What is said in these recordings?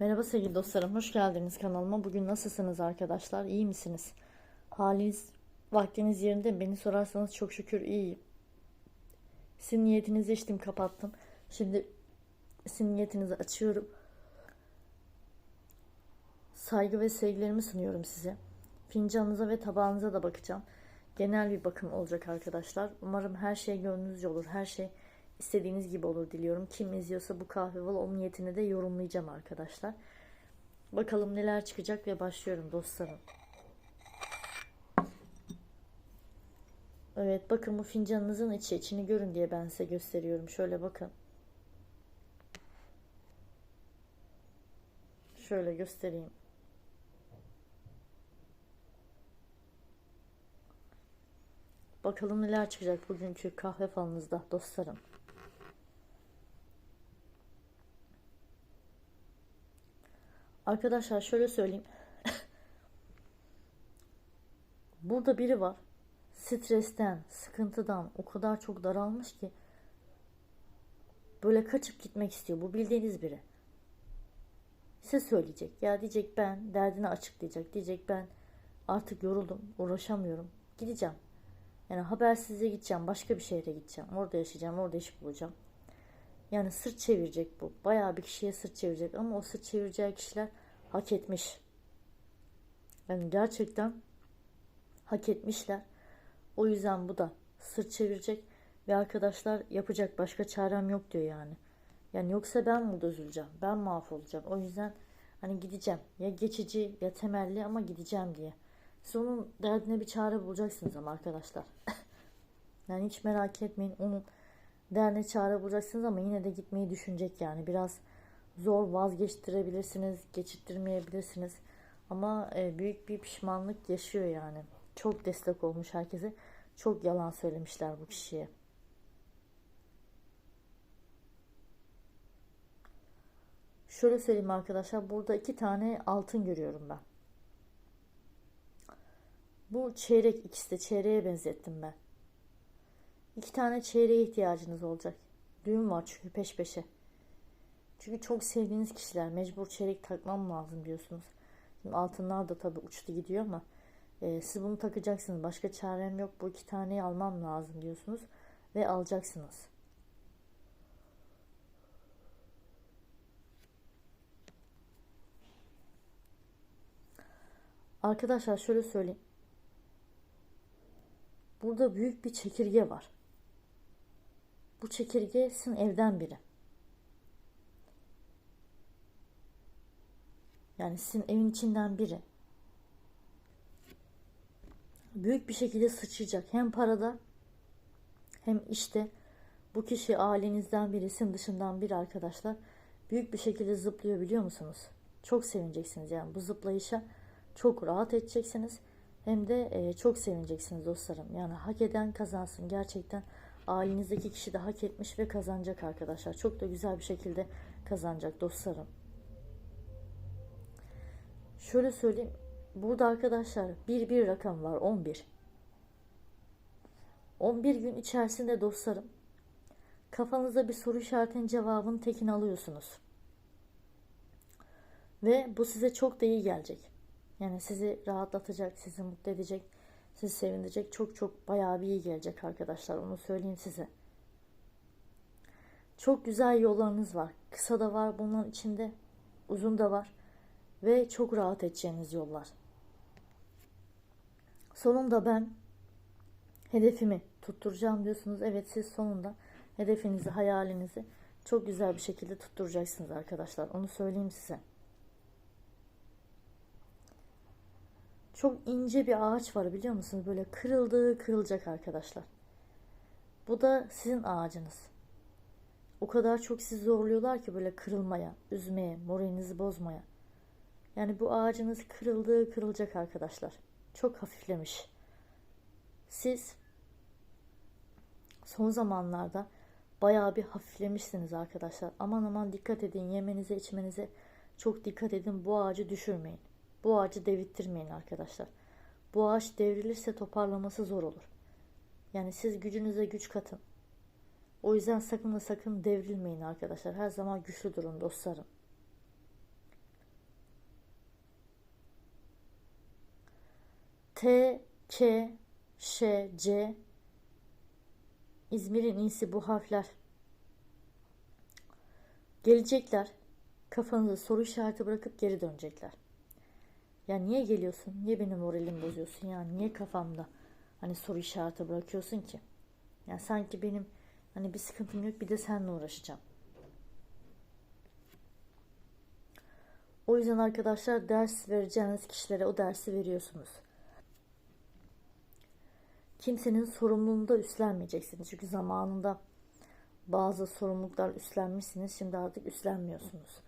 Merhaba sevgili dostlarım, hoş geldiniz kanalıma. Bugün nasılsınız arkadaşlar? İyi misiniz? Haliniz, vaktiniz yerinde? Beni sorarsanız çok şükür iyiyim. Sizin niyetinizi içtim, kapattım. Şimdi sizin niyetinizi açıyorum. Saygı ve sevgilerimi sunuyorum size. Fincanınıza ve tabağınıza da bakacağım. Genel bir bakım olacak arkadaşlar. Umarım her şey gönlünüzce olur. Her şey istediğiniz gibi olur diliyorum. Kim izliyorsa bu kahve val onun niyetini de yorumlayacağım arkadaşlar. Bakalım neler çıkacak ve başlıyorum dostlarım. Evet bakın bu fincanınızın içi içini görün diye ben size gösteriyorum. Şöyle bakın. Şöyle göstereyim. Bakalım neler çıkacak bugünkü kahve falınızda dostlarım. Arkadaşlar şöyle söyleyeyim. Burada biri var. Stresten, sıkıntıdan o kadar çok daralmış ki böyle kaçıp gitmek istiyor. Bu bildiğiniz biri. Size söyleyecek. Ya diyecek ben derdini açıklayacak. Diyecek ben artık yoruldum, uğraşamıyorum. Gideceğim. Yani habersizce gideceğim. Başka bir şehre gideceğim. Orada yaşayacağım. Orada iş bulacağım. Yani sırt çevirecek bu. Bayağı bir kişiye sırt çevirecek. Ama o sırt çevireceği kişiler hak etmiş. Yani gerçekten hak etmişler. O yüzden bu da sırt çevirecek. Ve arkadaşlar yapacak başka çarem yok diyor yani. Yani yoksa ben burada üzüleceğim. Ben mahvolacağım. O yüzden hani gideceğim. Ya geçici ya temelli ama gideceğim diye. Siz onun derdine bir çare bulacaksınız ama arkadaşlar. yani hiç merak etmeyin. Onun derdine çare bulacaksınız ama yine de gitmeyi düşünecek yani. Biraz zor vazgeçtirebilirsiniz, geçittirmeyebilirsiniz. Ama e, büyük bir pişmanlık yaşıyor yani. Çok destek olmuş herkese. Çok yalan söylemişler bu kişiye. Şöyle söyleyeyim arkadaşlar. Burada iki tane altın görüyorum ben. Bu çeyrek ikisi de çeyreğe benzettim ben. İki tane çeyreğe ihtiyacınız olacak. Düğün var çünkü peş peşe. Çünkü çok sevdiğiniz kişiler mecbur çeyrek takmam lazım diyorsunuz. Şimdi altınlar da tabii uçtu gidiyor ama e, siz bunu takacaksınız. Başka çarem yok. Bu iki taneyi almam lazım diyorsunuz ve alacaksınız. Arkadaşlar şöyle söyleyeyim. Burada büyük bir çekirge var. Bu çekirge sizin evden biri. Yani sizin evin içinden biri. Büyük bir şekilde sıçrayacak. Hem parada hem işte bu kişi ailenizden biri, sizin dışından biri arkadaşlar. Büyük bir şekilde zıplıyor biliyor musunuz? Çok sevineceksiniz yani bu zıplayışa çok rahat edeceksiniz. Hem de e, çok sevineceksiniz dostlarım. Yani hak eden kazansın. Gerçekten ailenizdeki kişi de hak etmiş ve kazanacak arkadaşlar. Çok da güzel bir şekilde kazanacak dostlarım. Şöyle söyleyeyim. Burada arkadaşlar bir bir rakam var 11. 11 gün içerisinde dostlarım kafanıza bir soru işaretinin cevabını tekini alıyorsunuz. Ve bu size çok da iyi gelecek. Yani sizi rahatlatacak, sizi mutlu edecek, sizi sevindirecek. Çok çok bayağı bir iyi gelecek arkadaşlar. Onu söyleyeyim size. Çok güzel yollarınız var. Kısa da var bunun içinde. Uzun da var. Ve çok rahat edeceğiniz yollar. Sonunda ben hedefimi tutturacağım diyorsunuz. Evet siz sonunda hedefinizi, hayalinizi çok güzel bir şekilde tutturacaksınız arkadaşlar. Onu söyleyeyim size. Çok ince bir ağaç var biliyor musunuz? Böyle kırıldığı kırılacak arkadaşlar. Bu da sizin ağacınız. O kadar çok sizi zorluyorlar ki böyle kırılmaya, üzmeye, moralinizi bozmaya. Yani bu ağacınız kırıldığı kırılacak arkadaşlar. Çok hafiflemiş. Siz son zamanlarda bayağı bir hafiflemişsiniz arkadaşlar. Aman aman dikkat edin yemenize içmenize çok dikkat edin bu ağacı düşürmeyin. Bu ağacı devittirmeyin arkadaşlar. Bu ağaç devrilirse toparlaması zor olur. Yani siz gücünüze güç katın. O yüzden sakın da sakın devrilmeyin arkadaşlar. Her zaman güçlü durun dostlarım. T, Ç, Ş, C İzmir'in iyisi bu harfler. Gelecekler, kafanızı soru işareti bırakıp geri dönecekler. Ya niye geliyorsun? Niye benim moralimi bozuyorsun ya? Niye kafamda hani soru işareti bırakıyorsun ki? Ya sanki benim hani bir sıkıntım yok bir de seninle uğraşacağım. O yüzden arkadaşlar ders vereceğiniz kişilere o dersi veriyorsunuz. Kimsenin sorumluluğunu da üstlenmeyeceksiniz. Çünkü zamanında bazı sorumluluklar üstlenmişsiniz. Şimdi artık üstlenmiyorsunuz.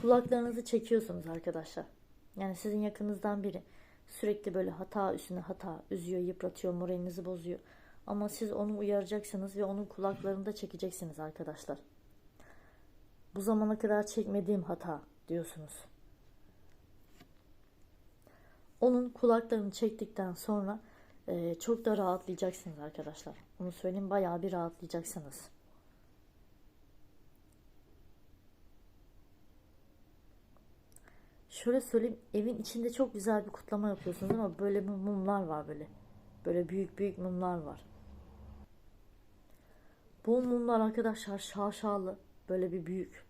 Kulaklarınızı çekiyorsunuz arkadaşlar. Yani sizin yakınızdan biri sürekli böyle hata üstüne hata üzüyor, yıpratıyor, moralinizi bozuyor. Ama siz onu uyaracaksınız ve onun kulaklarını da çekeceksiniz arkadaşlar. Bu zamana kadar çekmediğim hata diyorsunuz. Onun kulaklarını çektikten sonra e, çok da rahatlayacaksınız arkadaşlar. Onu söyleyeyim bayağı bir rahatlayacaksınız. Şöyle söyleyeyim evin içinde çok güzel bir kutlama yapıyorsunuz ama böyle mumlar var böyle. Böyle büyük büyük mumlar var. Bu mumlar arkadaşlar şaşalı böyle bir büyük.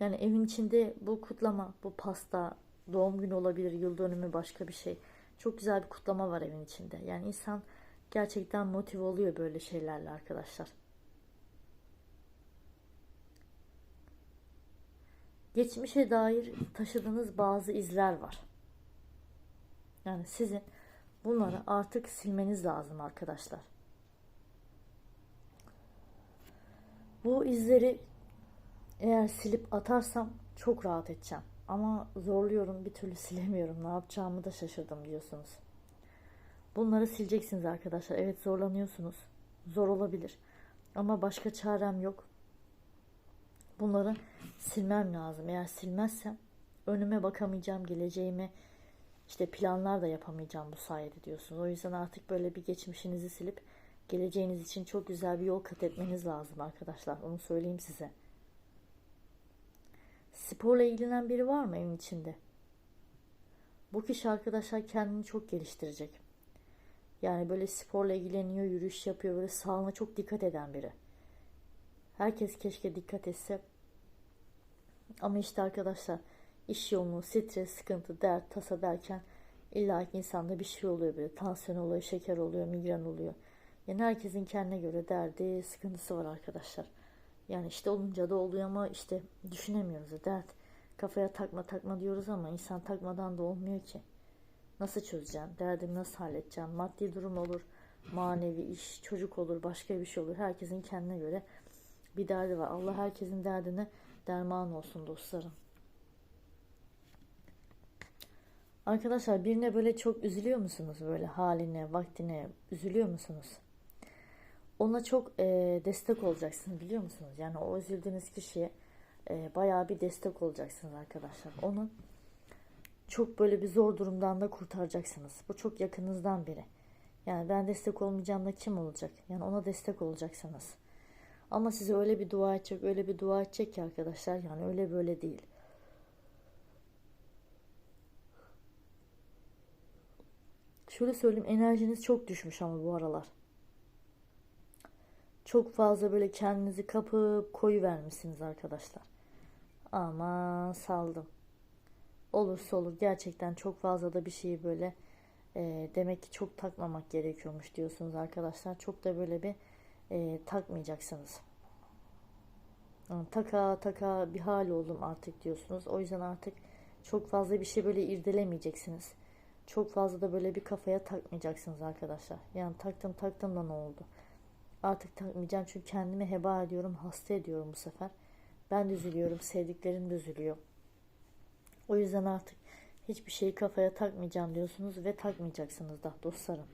Yani evin içinde bu kutlama, bu pasta, doğum günü olabilir, yıl dönümü başka bir şey. Çok güzel bir kutlama var evin içinde. Yani insan gerçekten motive oluyor böyle şeylerle arkadaşlar. Geçmişe dair taşıdığınız bazı izler var. Yani sizin bunları artık silmeniz lazım arkadaşlar. Bu izleri eğer silip atarsam çok rahat edeceğim. Ama zorluyorum bir türlü silemiyorum. Ne yapacağımı da şaşırdım diyorsunuz. Bunları sileceksiniz arkadaşlar. Evet zorlanıyorsunuz. Zor olabilir. Ama başka çarem yok. Bunları silmem lazım. Eğer silmezsem önüme bakamayacağım, geleceğime işte planlar da yapamayacağım bu sayede diyorsunuz. O yüzden artık böyle bir geçmişinizi silip geleceğiniz için çok güzel bir yol kat etmeniz lazım arkadaşlar. Onu söyleyeyim size. Sporla ilgilenen biri var mı evin içinde? Bu kişi arkadaşlar kendini çok geliştirecek. Yani böyle sporla ilgileniyor, yürüyüş yapıyor, böyle sağlığına çok dikkat eden biri. Herkes keşke dikkat etse. Ama işte arkadaşlar iş yoğunluğu, stres, sıkıntı, dert, tasa derken illa ki insanda bir şey oluyor böyle. Tansiyon oluyor, şeker oluyor, migren oluyor. Yani herkesin kendine göre derdi, sıkıntısı var arkadaşlar. Yani işte olunca da oluyor ama işte düşünemiyoruz. Dert kafaya takma takma diyoruz ama insan takmadan da olmuyor ki. Nasıl çözeceğim? Derdimi nasıl halledeceğim? Maddi durum olur, manevi iş, çocuk olur, başka bir şey olur. Herkesin kendine göre bir derdi var. Allah herkesin derdine derman olsun dostlarım. Arkadaşlar birine böyle çok üzülüyor musunuz? Böyle haline, vaktine üzülüyor musunuz? Ona çok e, destek olacaksınız biliyor musunuz? Yani o üzüldüğünüz kişiye e, bayağı bir destek olacaksınız arkadaşlar. Onu çok böyle bir zor durumdan da kurtaracaksınız. Bu çok yakınızdan biri. Yani ben destek olmayacağım da kim olacak? Yani ona destek olacaksınız. Ama size öyle bir dua edecek, öyle bir dua edecek ki arkadaşlar yani öyle böyle değil. Şöyle söyleyeyim enerjiniz çok düşmüş ama bu aralar. Çok fazla böyle kendinizi kapıp koyu vermişsiniz arkadaşlar. Ama saldım. Olursa olur. Gerçekten çok fazla da bir şeyi böyle e, demek ki çok takmamak gerekiyormuş diyorsunuz arkadaşlar. Çok da böyle bir e, takmayacaksınız. Yani taka taka bir hal oldum artık diyorsunuz. O yüzden artık çok fazla bir şey böyle irdelemeyeceksiniz. Çok fazla da böyle bir kafaya takmayacaksınız arkadaşlar. Yani taktım taktım da ne oldu? Artık takmayacağım çünkü kendimi heba ediyorum, hasta ediyorum bu sefer. Ben de üzülüyorum, sevdiklerim de üzülüyor. O yüzden artık hiçbir şeyi kafaya takmayacağım diyorsunuz ve takmayacaksınız da dostlarım.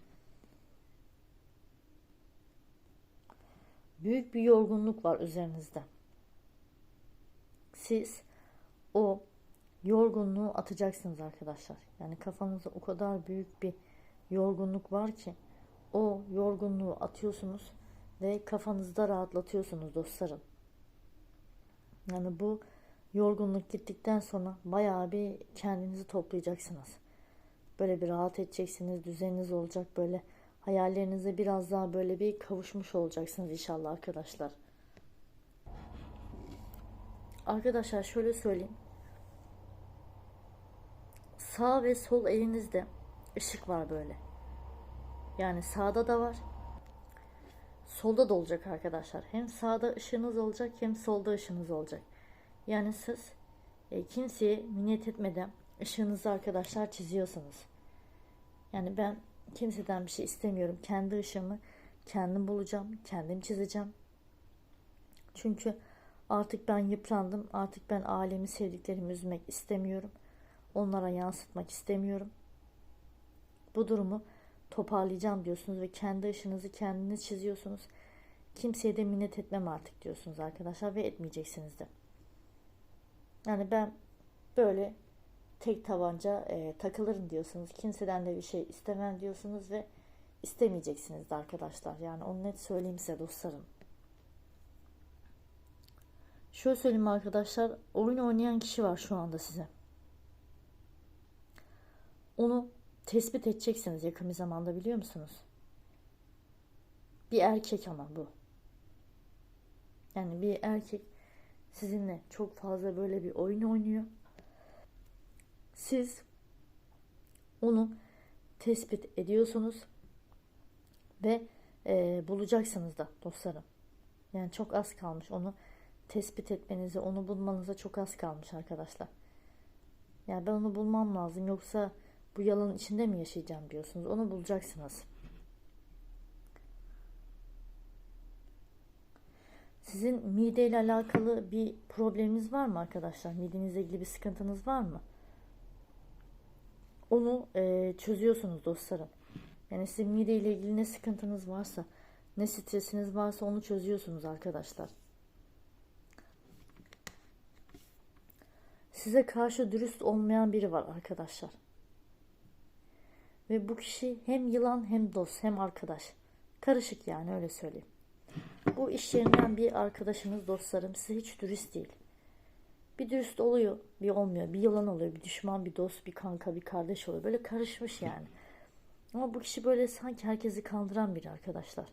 Büyük bir yorgunluk var üzerinizde. Siz o yorgunluğu atacaksınız arkadaşlar. Yani kafanızda o kadar büyük bir yorgunluk var ki o yorgunluğu atıyorsunuz ve kafanızda rahatlatıyorsunuz dostlarım. Yani bu yorgunluk gittikten sonra bayağı bir kendinizi toplayacaksınız. Böyle bir rahat edeceksiniz, düzeniniz olacak böyle hayallerinize biraz daha böyle bir kavuşmuş olacaksınız inşallah arkadaşlar. Arkadaşlar şöyle söyleyeyim. Sağ ve sol elinizde ışık var böyle. Yani sağda da var. Solda da olacak arkadaşlar. Hem sağda ışığınız olacak hem solda ışığınız olacak. Yani siz e, kimseye minnet etmeden ışığınızı arkadaşlar çiziyorsunuz. Yani ben kimseden bir şey istemiyorum. Kendi ışığımı kendim bulacağım. Kendim çizeceğim. Çünkü artık ben yıprandım. Artık ben ailemi sevdiklerimi üzmek istemiyorum. Onlara yansıtmak istemiyorum. Bu durumu toparlayacağım diyorsunuz ve kendi ışınızı kendiniz çiziyorsunuz. Kimseye de minnet etmem artık diyorsunuz arkadaşlar ve etmeyeceksiniz de. Yani ben böyle tek tabanca e, takılırım diyorsunuz. Kimseden de bir şey istemem diyorsunuz ve istemeyeceksiniz de arkadaşlar. Yani onu net söyleyeyim size dostlarım. Şöyle söyleyeyim arkadaşlar. Oyun oynayan kişi var şu anda size. Onu tespit edeceksiniz yakın bir zamanda biliyor musunuz? Bir erkek ama bu. Yani bir erkek sizinle çok fazla böyle bir oyun oynuyor. Siz onu tespit ediyorsunuz ve e, bulacaksınız da dostlarım. Yani çok az kalmış onu tespit etmenize, onu bulmanıza çok az kalmış arkadaşlar. Yani ben onu bulmam lazım yoksa bu yalanın içinde mi yaşayacağım diyorsunuz. Onu bulacaksınız. Sizin mideyle alakalı bir probleminiz var mı arkadaşlar? Midenizle ilgili bir sıkıntınız var mı? Onu e, çözüyorsunuz dostlarım. Yani sizin mideyle ilgili ne sıkıntınız varsa, ne stresiniz varsa onu çözüyorsunuz arkadaşlar. Size karşı dürüst olmayan biri var arkadaşlar. Ve bu kişi hem yılan hem dost hem arkadaş. Karışık yani öyle söyleyeyim. Bu iş yerinden bir arkadaşınız dostlarım size hiç dürüst değil. Bir dürüst oluyor bir olmuyor. Bir yılan oluyor bir düşman bir dost bir kanka bir kardeş oluyor. Böyle karışmış yani. Ama bu kişi böyle sanki herkesi kandıran biri arkadaşlar.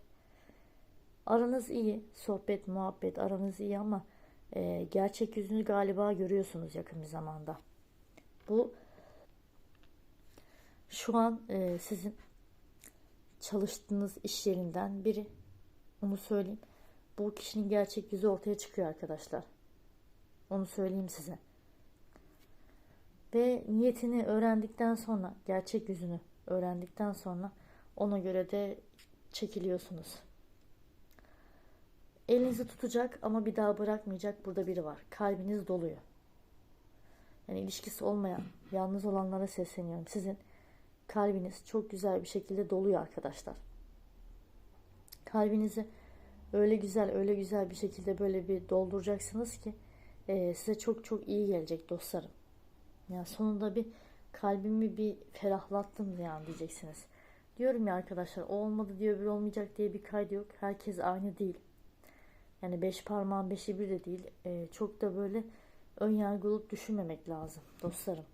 Aranız iyi. Sohbet, muhabbet aranız iyi ama e, gerçek yüzünü galiba görüyorsunuz yakın bir zamanda. Bu şu an e, sizin çalıştığınız iş yerinden biri. Onu söyleyeyim. Bu kişinin gerçek yüzü ortaya çıkıyor arkadaşlar. Onu söyleyeyim size. Ve niyetini öğrendikten sonra, gerçek yüzünü öğrendikten sonra ona göre de çekiliyorsunuz. Elinizi tutacak ama bir daha bırakmayacak burada biri var. Kalbiniz doluyor. Yani ilişkisi olmayan, yalnız olanlara sesleniyorum. Sizin kalbiniz çok güzel bir şekilde doluyor arkadaşlar. Kalbinizi öyle güzel öyle güzel bir şekilde böyle bir dolduracaksınız ki e, size çok çok iyi gelecek dostlarım. Yani sonunda bir kalbimi bir ferahlattım yani diyeceksiniz. Diyorum ya arkadaşlar o olmadı diyor bir olmayacak diye bir kaydı yok. Herkes aynı değil. Yani beş parmağın beşi bir de değil. E, çok da böyle ön yargı olup düşünmemek lazım dostlarım.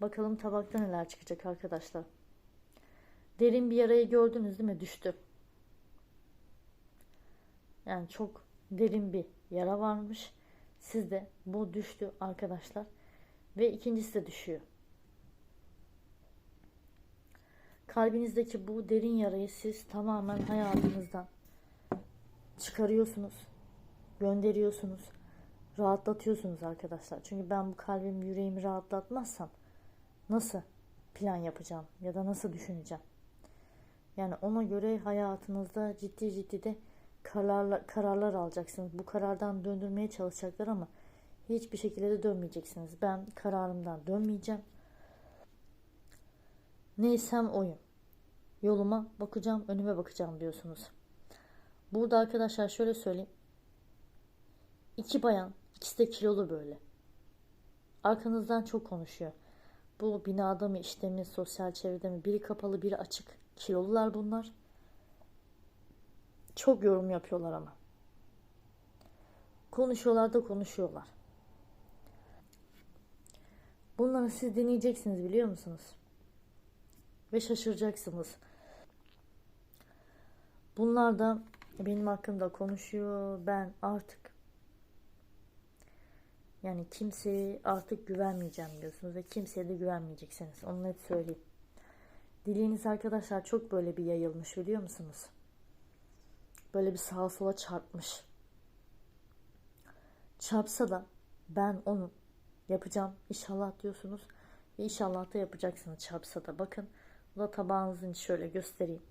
Bakalım tabakta neler çıkacak arkadaşlar. Derin bir yarayı gördünüz değil mi? Düştü. Yani çok derin bir yara varmış. Sizde bu düştü arkadaşlar. Ve ikincisi de düşüyor. Kalbinizdeki bu derin yarayı siz tamamen hayatınızdan çıkarıyorsunuz. Gönderiyorsunuz. Rahatlatıyorsunuz arkadaşlar. Çünkü ben bu kalbimi, yüreğimi rahatlatmazsam nasıl plan yapacağım ya da nasıl düşüneceğim? Yani ona göre hayatınızda ciddi ciddi de kararlar, kararlar alacaksınız. Bu karardan döndürmeye çalışacaklar ama hiçbir şekilde de dönmeyeceksiniz. Ben kararımdan dönmeyeceğim. Neysem oyum. Yoluma bakacağım, önüme bakacağım diyorsunuz. Burada arkadaşlar şöyle söyleyeyim. İki bayan, ikisi de kilolu böyle. Arkanızdan çok konuşuyor. Bu binada mı işte mi sosyal çevrede mi biri kapalı biri açık. Kilolular bunlar. Çok yorum yapıyorlar ama. Konuşuyorlar da konuşuyorlar. Bunları siz deneyeceksiniz biliyor musunuz? Ve şaşıracaksınız. Bunlar da benim hakkımda konuşuyor. Ben artık yani kimseye artık güvenmeyeceğim diyorsunuz ve kimseye de güvenmeyeceksiniz. Onu net söyleyeyim. Diliniz arkadaşlar çok böyle bir yayılmış biliyor musunuz? Böyle bir sağa sola çarpmış. Çarpsa da ben onu yapacağım inşallah diyorsunuz. Ve inşallah da yapacaksınız çarpsa da. Bakın bu da tabağınızın şöyle göstereyim.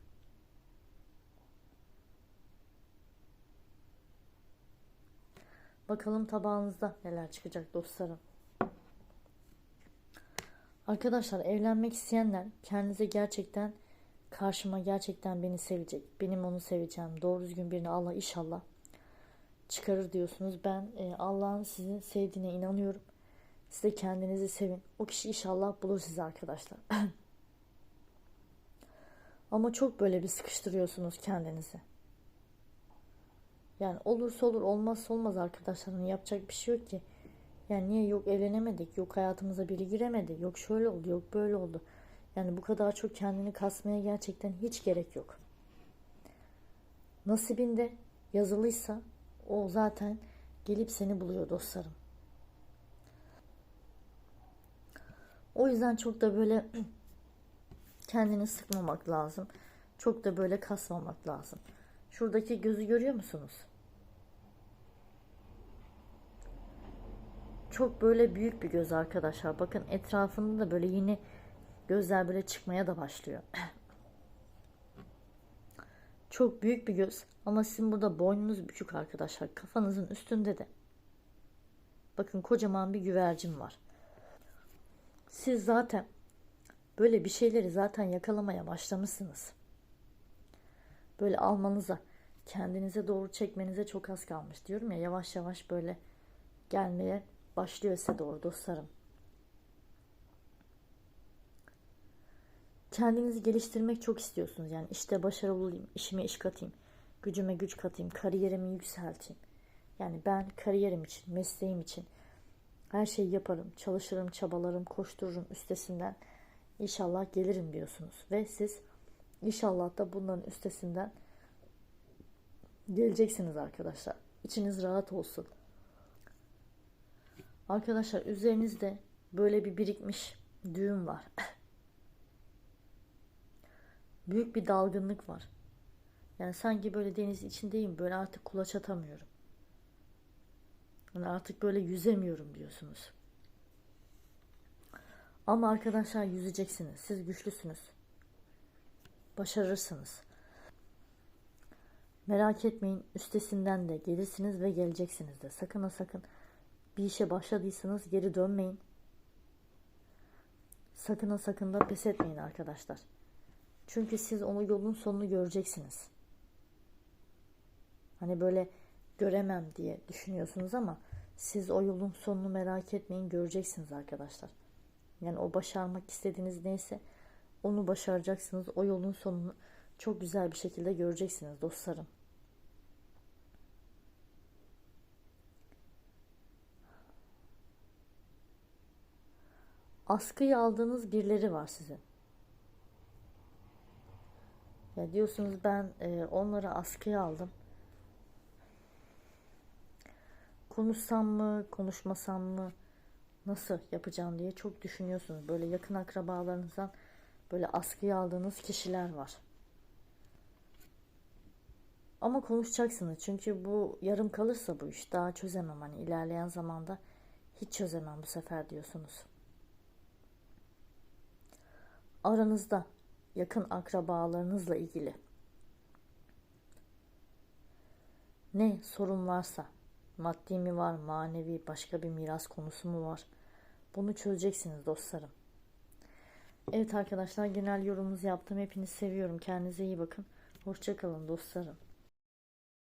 Bakalım tabağınızda neler çıkacak dostlarım. Arkadaşlar evlenmek isteyenler kendinize gerçekten karşıma gerçekten beni sevecek. Benim onu seveceğim. Doğru düzgün birini Allah inşallah çıkarır diyorsunuz. Ben e, Allah'ın sizi sevdiğine inanıyorum. Siz de kendinizi sevin. O kişi inşallah bulur sizi arkadaşlar. Ama çok böyle bir sıkıştırıyorsunuz kendinizi. Yani olursa olur olmazsa olmaz arkadaşlar. Hani yapacak bir şey yok ki. Yani niye yok evlenemedik, yok hayatımıza biri giremedi, yok şöyle oldu, yok böyle oldu. Yani bu kadar çok kendini kasmaya gerçekten hiç gerek yok. Nasibinde yazılıysa o zaten gelip seni buluyor dostlarım. O yüzden çok da böyle kendini sıkmamak lazım. Çok da böyle kasmamak lazım. Şuradaki gözü görüyor musunuz? Çok böyle büyük bir göz arkadaşlar. Bakın etrafında da böyle yeni gözler böyle çıkmaya da başlıyor. Çok büyük bir göz ama sizin burada boynunuz bükük arkadaşlar. Kafanızın üstünde de. Bakın kocaman bir güvercin var. Siz zaten böyle bir şeyleri zaten yakalamaya başlamışsınız. Böyle almanıza, kendinize doğru çekmenize çok az kalmış diyorum ya yavaş yavaş böyle gelmeye başlıyor size doğru dostlarım. Kendinizi geliştirmek çok istiyorsunuz. Yani işte başarılı olayım, işime iş katayım, gücüme güç katayım, kariyerimi yükselteyim. Yani ben kariyerim için, mesleğim için her şeyi yaparım, çalışırım, çabalarım, koştururum üstesinden. İnşallah gelirim diyorsunuz. Ve siz inşallah da bunların üstesinden geleceksiniz arkadaşlar. İçiniz rahat olsun. Arkadaşlar üzerinizde böyle bir birikmiş düğüm var. Büyük bir dalgınlık var. Yani sanki böyle deniz içindeyim. Böyle artık kulaç atamıyorum. Yani artık böyle yüzemiyorum diyorsunuz. Ama arkadaşlar yüzeceksiniz. Siz güçlüsünüz. Başarırsınız. Merak etmeyin. Üstesinden de gelirsiniz ve geleceksiniz de. Sakın ha sakın bir işe başladıysanız geri dönmeyin. Sakın ha sakın da pes etmeyin arkadaşlar. Çünkü siz onu yolun sonunu göreceksiniz. Hani böyle göremem diye düşünüyorsunuz ama siz o yolun sonunu merak etmeyin göreceksiniz arkadaşlar. Yani o başarmak istediğiniz neyse onu başaracaksınız. O yolun sonunu çok güzel bir şekilde göreceksiniz dostlarım. Askıya aldığınız birileri var sizin. Ya diyorsunuz ben e, onları askıya aldım. Konuşsam mı, konuşmasam mı, nasıl yapacağım diye çok düşünüyorsunuz. Böyle yakın akrabalarınızdan böyle askıya aldığınız kişiler var. Ama konuşacaksınız çünkü bu yarım kalırsa bu iş daha çözemem hani ilerleyen zamanda hiç çözemem bu sefer diyorsunuz. Aranızda yakın akrabalarınızla ilgili ne sorun varsa maddi mi var, manevi başka bir miras konusu mu var? Bunu çözeceksiniz dostlarım. Evet arkadaşlar genel yorumunuzu yaptım. Hepinizi seviyorum. Kendinize iyi bakın. Hoşçakalın dostlarım.